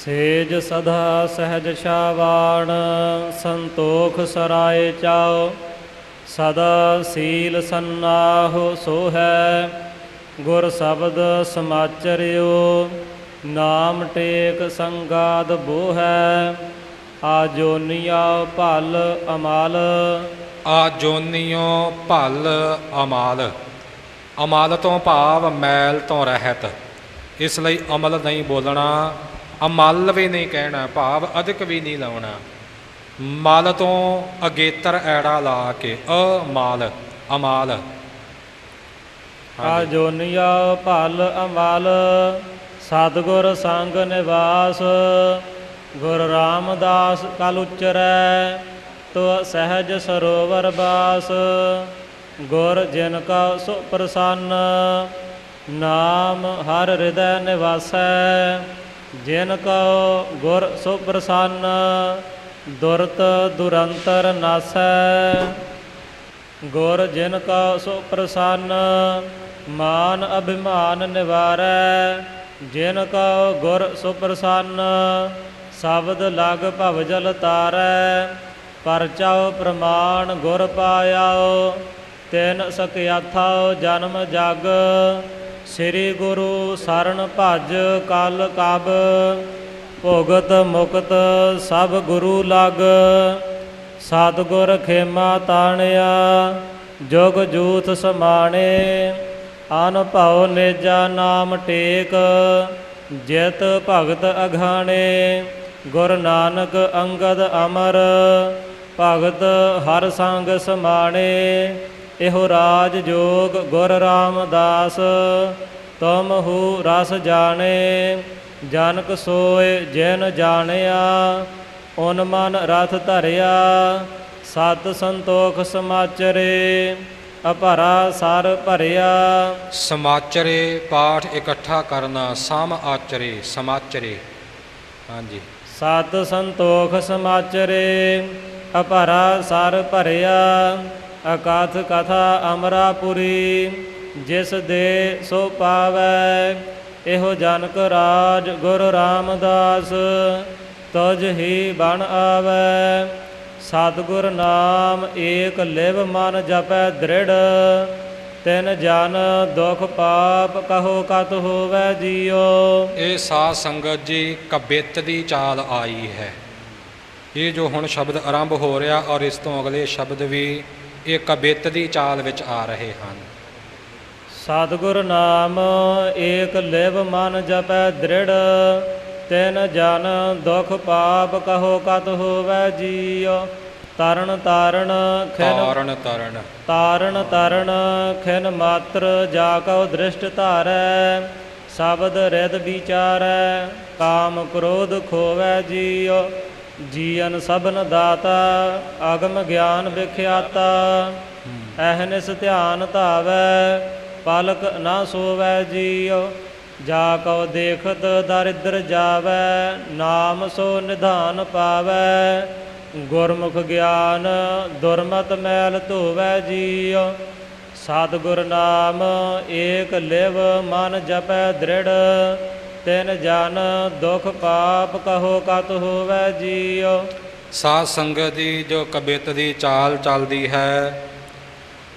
ਸੇਜ ਸਦਾ ਸਹਿਜ ਸ਼ਾਵਾਣ, ਸੰਤੋਖ ਸਰਾਏ ਚਾਓ ਸਦਾ ਸੀਲ ਸੰਨਾਹੁ ਸੋ ਹੈ ਗੁਰ ਸ਼ਬਦ ਸਮਾਚਰਿਓ, ਨਾਮ ਟੇਕ ਸੰਗਾਦ ਬੋ ਹੈ ਆਜੋਨੀਆ ਭਲ ਅਮਾਲ। ਆਜੋਨੀਓ ਜੋਨੀਓ ਭਲ ਅਮਾਲ ਅਮਾਲ ਤੋਂ ਭਾਵ ਮੈਲ ਤੋਂ ਰਹਿਤ, ਇਸ ਲਈ ਅਮਲ ਨਹੀਂ ਬੋਲਣਾ ਅਮਲ ਵੀ ਨਹੀਂ ਕਹਿਣਾ, ਭਾਵ ਅਧਿਕ ਵੀ ਨਹੀਂ ਲਾਉਣਾ। ਮਲ ਤੋਂ ਅਗੇਤਰ ਐੜਾ ਲਾ ਕੇ ਅਮਾਲ ਅਮਾਲ। ਆਜੋਨੀਆ ਭਲ ਅਮਲ, ਸਤਿਗੁਰ ਸੰਗ ਨਿਵਾਸ। ਗੁਰ ਰਾਮਦਾਸ ਕਲ ਉਚਰੈ, ਤੋ ਸਹਿਜ ਸਰੋਵਰ ਬਾਸ। ਗੁਰ ਜਿਨ ਕਾ ਸੁ ਪ੍ਰਸੰਨ, ਨਾਮ ਹਰ ਹਿਰਦੈ ਨਿਵਾਸੈ। ਜਿਨ ਕਉ ਗੁਰ ਸੁ ਪ੍ਰਸੰਨ ਦੁਰਤ ਦੁਰੰਤਰ ਨਾਸੈ। ਗੁਰ ਜਿਨ ਕਾ ਸੋ ਪ੍ਰਸੰਨ ਮਾਨ ਅਭਿਮਾਨ ਨਿਵਾਰੈ। ਜਿਨ ਕਾ ਗੁਰ ਸੋ ਪ੍ਰਸੰਨ ਸ਼ਬਦ ਲਗ ਭਵ ਜਲ ਤਾਰੈ। ਪਰਚਾਉ ਪ੍ਰਮਾਣ ਗੁਰ ਪਾਇਆਓ ਤਿਨ ਸਕਿਆਥਾ ਜਨਮ ਜਗ। ਸ੍ਰੀ ਗੁਰੂ ਸਰਣ ਭਜ ਕਲ ਕਬ, ਭੋਗਤ ਮੁਕਤ ਸਭ ਗੁਰੂ ਲਗ। ਸਤਿਗੁਰ ਖੇਮਾ ਤਾਣਿਆ, ਜੁਗ ਜੂਥ ਸਮਾਣੇ। ਅਨਭਉ ਨੇਜਾ ਨਾਮ ਟੇਕ, ਜਿਤ ਭਗਤ ਅਘਾਣੇ। ਗੁਰ ਨਾਨਕ ਅੰਗਦ ਅਮਰ, ਭਗਤ ਹਰ ਸੰਗ ਸਮਾਣੇ। ਇਹੋ ਰਾਜ ਜੋਗ ਗੁਰ ਰਾਮਦਾਸ ਤੁਮ ਹੂ ਰਸ ਜਾਣੇ ਜਨਕ ਸੋਏ ਜਿਨ ਜਾਣਿਆ ਓਨ ਮਨ ਰਥ ਧਰਿਆ ਸਤ ਸੰਤੋਖ ਸਮਾਚਰੇ ਅਪਰਾ ਸਰ ਭਰਿਆ। ਸਮਾਚਰੇ ਪਾਠ ਇਕੱਠਾ ਕਰਨਾ ਸਮ ਆਚਰੇ ਸਮਾਚਰੇ। ਹਾਂਜੀ। ਸਤ ਸੰਤੋਖ ਸਮਾਚਰੇ ਅਪਰਾ ਸਰ ਭਰਿਆ। ਅਕਥ ਕਥਾ ਅਮਰਾਪੁਰੀ, ਜਿਸ ਦੇ ਸੋ ਪਾਵੈ, ਇਹੋ ਜਨਕ ਰਾਜ ਗੁਰ ਰਾਮਦਾਸ ਤਜ ਹੀ ਬਣ ਆਵੈ। ਸਤਿਗੁਰ ਨਾਮ ਏਕ ਲਿਵ ਮਨ ਜਪੈ ਦ੍ਰਿੜ, ਤਿਨ ਜਨ ਦੁਖ ਪਾਪ ਕਹੋ ਕਤ ਹੋਵੈ ਜੀਓ ਇਹ ਸਾਧ ਸੰਗਤ ਜੀ, ਕਬਿੱਤ ਦੀ ਚਾਲ ਆਈ ਹੈ। ਇਹ ਜੋ ਹੁਣ ਸ਼ਬਦ ਆਰੰਭ ਹੋ ਰਿਹਾ ਔਰ ਇਸ ਤੋਂ ਅਗਲੇ ਸ਼ਬਦ ਵੀ ਇਹ ਕਬਿੱਤ ਦੀ ਚਾਲ ਵਿੱਚ ਆ ਰਹੇ ਹਨ। ਸਤਿਗੁਰ ਨਾਮ ਏਕ ਲਿਵ ਮਨ ਜਪੈ ਦ੍ਰਿੜ ਤਿਨ ਜਨ ਦੁਖ ਪਾਪ ਕਹੋ ਕਤ ਹੋਵੈ ਜੀਉ। ਤਰਨ ਤਾਰਨ ਖਿਨ ਤਾਰਨ ਤਰਨ। ਤਾਰਨ ਤਰਨ ਖਿਨ ਮਾਤਰ ਜਾ ਕਉ ਦ੍ਰਿਸ਼ਟ ਧਾਰੈ ਸ਼ਬਦ ਰਿਦ ਵਿਚਾਰੈ ਕਾਮ ਕ੍ਰੋਧ ਖੋਵੈ ਜੀਉ। ਜੀਵਨ ਸਭਨ ਦਾਤਾ, ਅਗਮ ਗਿਆਨ ਵਿਖਿਆਤਾ। ਐਹਨਿਸ ਧਿਆਨ ਧਾਵੈ, ਪਲਕ ਨਾ ਸੋਵੈ ਜੀਉ। ਜਾ ਕਉ ਦੇਖਤ ਦਰਿਦਰ ਜਾਵੈ, ਨਾਮ ਸੋ ਨਿਧਾਨ ਪਾਵੈ। ਗੁਰਮੁਖ ਗਿਆਨ ਦੁਰਮਤ ਮੈਲ ਧੋਵੈ ਜੀਉ। ਸਤਿਗੁਰ ਨਾਮ ਏਕ ਲਿਵ ਮਨ ਜਪੈ ਦ੍ਰਿੜ। ਤਿਨ ਜਨ ਦੁਖ ਪਾਪ ਕਹੋ ਕਤ ਹੋਵੈ ਜੀਉ। ਸਾਧ ਸੰਗਤ ਦੀ ਜੋ ਕਬਿੱਤ ਦੀ ਚਾਲ ਚੱਲਦੀ ਹੈ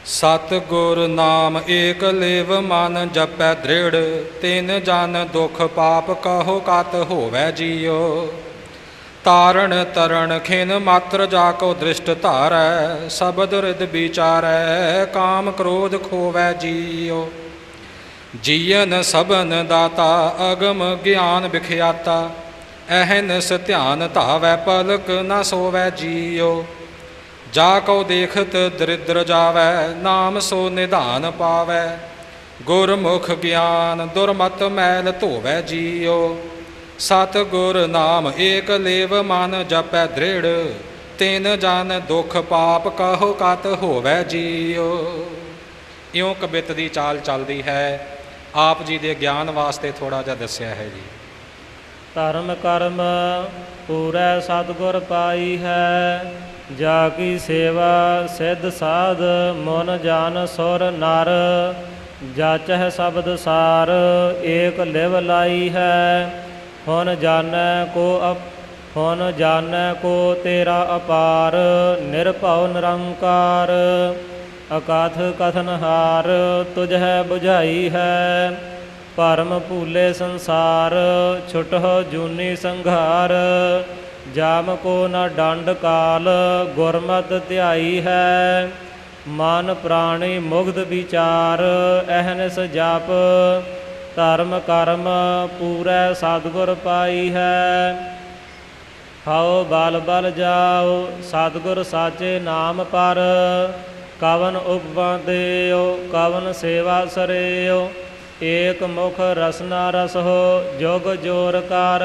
ਸਤ ਗੁਰ ਨਾਮ ਏਕ ਲੇਵ ਮਨ ਜਪੈ ਦ੍ਰਿੜ, ਤਿਨ ਜਨ ਦੁਖ ਪਾਪ ਕਹੋ ਕਤ ਹੋਵੈ ਜੀਉ। ਤਾਰਨ ਤਰਨ ਖਿਨ ਮਾਤਰ ਜਾ ਕੋ ਦ੍ਰਿਸ਼ਟ ਧਾਰੈ, ਸਬਦ ਰਿਦ ਵਿਚਾਰੈ, ਕਾਮ ਕ੍ਰੋਧ ਖੋਵੈ ਜੀਉ। ਜੀਵਨ ਸਭਨ ਦਾਤਾ, ਅਗਮ ਗਿਆਨ ਵਿਖਿਆਤਾ। ਐਹਨਸ ਧਿਆਨ ਧਾਵੈ ਪਲਕ ਨਾ ਸੋਵੈ ਜੀਉ। ਜਾ ਕਉ ਦੇਖਤ ਦਰਿਦਰ ਜਾਵੈ, ਨਾਮ ਸੋ ਨਿਧਾਨ ਪਾਵੈ। ਗੁਰਮੁਖ ਗਿਆਨ ਦੁਰਮਤ ਮੈਲ ਧੋਵੈ ਜੀਉ। ਸਤ ਗੁਰ ਨਾਮ ਏਕ ਲੇਵ ਮਨ ਜਪੈ ਦ੍ਰਿੜ। ਤਿਨ ਜਨ ਦੁਖ ਪਾਪ ਕਹੋ ਕਤ ਹੋਵੈ ਜੀਉ। ਇਉਂ ਕਬਿੱਤ ਦੀ ਚਾਲ ਚੱਲਦੀ ਹੈ। ਆਪ ਜੀ ਦੇ ਗਿਆਨ ਵਾਸਤੇ ਥੋੜਾ ਜਿਹਾ ਦੱਸਿਆ ਹੈ ਜੀ। ਧਰਮ ਕਰਮ ਪੂਰੈ ਸਤਿਗੁਰ ਪਾਈ ਹੈ। ਜਾ ਕੀ ਸੇਵਾ ਸਿੱਧ ਸਾਧ ਮਨ ਜਾਨ ਸੁਰ ਨਰ, ਜਾਚਹਿ ਸ਼ਬਦ ਸਾਰ ਏਕ ਲਿਵ ਲਾਈ ਹੈ। ਹੁਣ ਜਾਣੈ ਕੋ ਅਪ, ਹੁਣ ਜਾਣੈ ਕੋ ਤੇਰਾ ਅਪਾਰ, ਨਿਰਭਉ ਨਿਰੰਕਾਰ। ਅਕਾਥ ਕਥਨ ਹਾਰ ਹੈ 부ਝਾਈ ਹੈ। ਭਰਮ ਭੂਲੇ ਸੰਸਾਰ, ਛੁਟਹੁ ਜੂਨੀ ਸੰਘਾਰ। ਜਾਮ ਕੋ ਨਾ ਡੰਡ ਕਾਲ, ਗੁਰਮਤਿ ਧਿਆਈ ਹੈ। ਮਨ ਪ੍ਰਾਣੀ ਮੁਗਧ ਵਿਚਾਰ ਅਹਨਿਸ ਜਪ ਧਰਮ ਕਰਮ ਪੂਰੈ ਸਤਿਗੁਰ ਪਾਈ ਹੈ। ਹਉ ਬਲ ਬਲ ਜਾਓ ਸਤਿਗੁਰ ਸਾਚੇ ਨਾਮ ਪਰ। ਕਵਨ ਉਪਮਾ ਦੇਓ ਕਵਨ ਸੇਵਾ ਸਰਿਓ ਏਕ ਮੁਖ ਰਸਨਾ ਰਸ ਹੋ ਜੋਗ ਜੋਰ ਕਰ।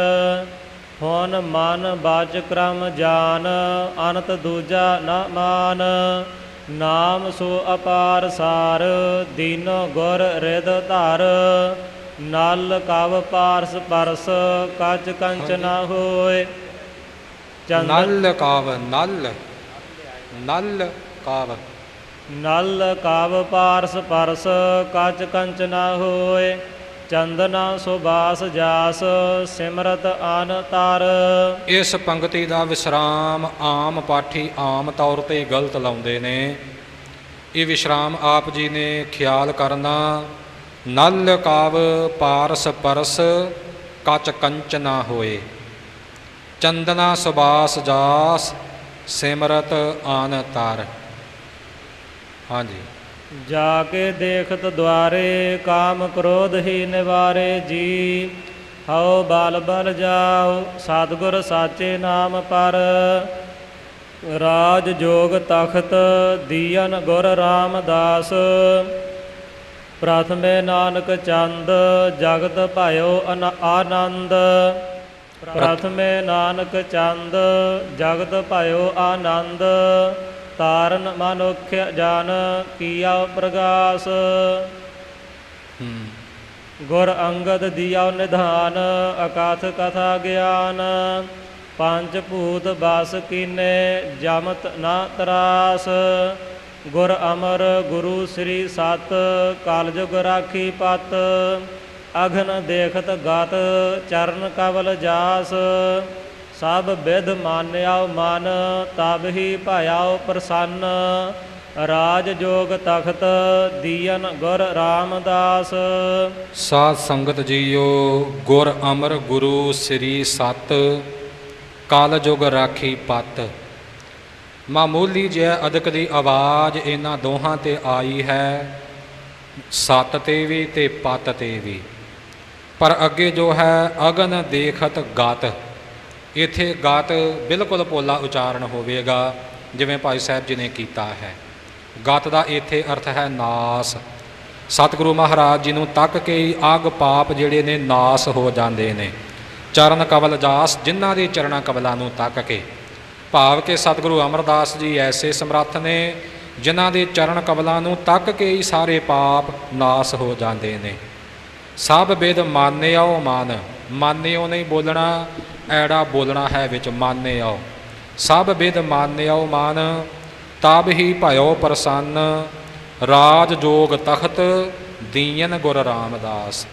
ਹੋਨ ਮਨ ਬਾਚ ਕਰਮ ਜਾਨ ਅਨੰਤ ਦੂਜਾ ਨ ਮਾਨ। ਨਾਮ ਸੋ ਅਪਾਰ ਸਾਰ ਦੀਨੋ ਗੁਰ ਰਿਦ ਧਰ। ਨਲ ਕਵ ਪਾਰਸ ਪਰਸ ਕੱਚ ਕੰਚ ਨ ਹੋਏ। ਨਲ ਕਾਵ ਨਲ ਨਲ ਕਾਵ। ਨਲ ਕਾਵ ਪਾਰਸ ਪਰਸ, ਕੱਚ ਕੰਚ ਨਾ ਹੋਏ, ਚੰਦਨਾ ਸੁਬਾਸ ਜਾਸ, ਸਿਮਰਤ ਆਨ ਤਰ। ਇਸ ਪੰਕਤੀ ਦਾ ਵਿਸਰਾਮ ਆਮ ਪਾਠੀ ਆਮ ਤੌਰ ਤੇ ਗਲਤ ਲਾਉਂਦੇ ਨੇ। ਇਹ ਵਿਸਰਾਮ ਆਪ ਜੀ ਨੇ ਖਿਆਲ ਕਰਨਾ, ਨਲ ਕਾਵ ਪਾਰਸ ਪਰਸ, ਕਚ ਕੰਚ ਨਾ ਹੋਏ। ਚੰਦਨਾ ਸੁਬਾਸ ਜਾਸ, ਸਿਮਰਤ ਆਨ ਤਰ। ਹਾਂਜੀ। ਜਾ ਕੇ ਦੇਖਤ ਦੁਆਰੇ ਕਾਮ ਕ੍ਰੋਧ ਹੀ ਨਿਵਾਰੇ ਜੀ। ਹਉ ਬਲ ਬਲ ਜਾਓ ਸਤਿਗੁਰ ਸਾਚੇ ਨਾਮ ਪਰ। ਰਾਜ ਜੋਗ ਤਖਤ ਦੀਨ ਗੁਰ ਰਾਮਦਾਸ। ਪ੍ਰਥਮੇ ਨਾਨਕ ਚੰਦ, ਜਗਤ ਭਾਇਓ ਅਨ- ਆਨੰਦ। ਪ੍ਰਥਮੇ ਨਾਨਕ ਚੰਦ, ਜਗਤ ਭਾਇਓ ਆਨੰਦ। ਤਾਰਨ ਮਨੁਖ ਜਾਨ ਕੀਆ ਪ੍ਰਗਾਸ। ਗੁਰ ਅੰਗਦ ਦਿਆ ਨਿਧਾਨ, ਅਕਾਥ ਕਥਾ ਗਿਆਨ। ਪੰਜ ਭੂਤ ਬਸ ਕੀਨੇ ਜਮਤ ਨਾ ਤਰਾਸ। ਗੁਰ ਅਮਰ ਗੁਰੂ ਸ੍ਰੀ ਸਤ ਕਲਯੁਗ ਰਾਖੀ ਪਤ। ਅਘਨ ਦੇਖਤ ਗਤ ਚਰਨ ਕਵਲ ਜਾਸ। ਸਭ ਵਿਧ ਮਾਨਿਆਉ ਮਨ, ਤਬ ਹੀ ਭਇਆਉ ਪ੍ਰਸੰਨ। ਰਾਜ ਜੋਗ ਤਖਤ ਦੀਨ ਗੁਰ ਰਾਮਦਾਸ। ਸਾਧ ਸੰਗਤ ਜੀਓ, ਗੁਰ ਅਮਰ ਗੁਰੂ ਸ੍ਰੀ ਸਤ, ਕਲ ਜੁਗ ਰਾਖੀ ਪਤ। ਮਾਮੂਲੀ ਜਿਹਾ ਅਦਕ ਦੀ ਆਵਾਜ਼ ਇਹਨਾਂ ਦੋਹਾਂ ਤੇ ਆਈ ਹੈ, ਸਤ ਤੇ ਵੀ ਤੇ ਪਤ ਤੇ ਵੀ। ਪਰ ਅੱਗੇ ਜੋ ਹੈ ਅਗਨ ਦੇਖਤ ਗਾਤ। ਇੱਥੇ ਗਤ ਬਿਲਕੁਲ ਪੋਲਾ ਉਚਾਰਨ ਹੋਵੇਗਾ, ਜਿਵੇਂ ਭਾਈ ਸਾਹਿਬ ਜੀ ਨੇ ਕੀਤਾ ਹੈ। ਗਤ ਦਾ ਇੱਥੇ ਅਰਥ ਹੈ ਨਾਸ। ਸਤਿਗੁਰੂ ਮਹਾਰਾਜ ਜੀ ਨੂੰ ਤੱਕ ਕੇ ਹੀ ਅਗ ਪਾਪ ਜਿਹੜੇ ਨੇ ਨਾਸ ਹੋ ਜਾਂਦੇ ਨੇ। ਚਰਨ ਕਵਲ ਜਾਸ, ਜਿਨ੍ਹਾਂ ਦੇ ਚਰਣਾ ਕਵਲਾਂ ਨੂੰ ਤੱਕ ਕੇ। ਭਾਵ ਕਿ ਸਤਿਗੁਰੂ ਅਮਰਦਾਸ ਜੀ ਐਸੇ ਸਮਰੱਥ ਨੇ, ਜਿਨ੍ਹਾਂ ਦੇ ਚਰਨ ਕਵਲਾਂ ਨੂੰ ਤੱਕ ਕੇ ਹੀ ਸਾਰੇ ਪਾਪ ਨਾਸ ਹੋ ਜਾਂਦੇ ਨੇ। ਸਭ ਬਿਦ ਮਾਨਿਓ ਮਾਨ। ਮਾਨਿਓ ਨਹੀਂ ਬੋਲਣਾ, ਐੜਾ ਬੋਲਣਾ ਹੈ ਵਿੱਚ ਮਾਨਿਓ ਸਭ ਬਿਦ ਮਾਨਿਓ ਮਾਨ, ਤਬ ਹੀ ਭਇਓ ਪ੍ਰਸੰਨ, ਰਾਜ ਜੋਗ ਤਖਤ ਦੀਨ ਗੁਰ ਰਾਮਦਾਸ।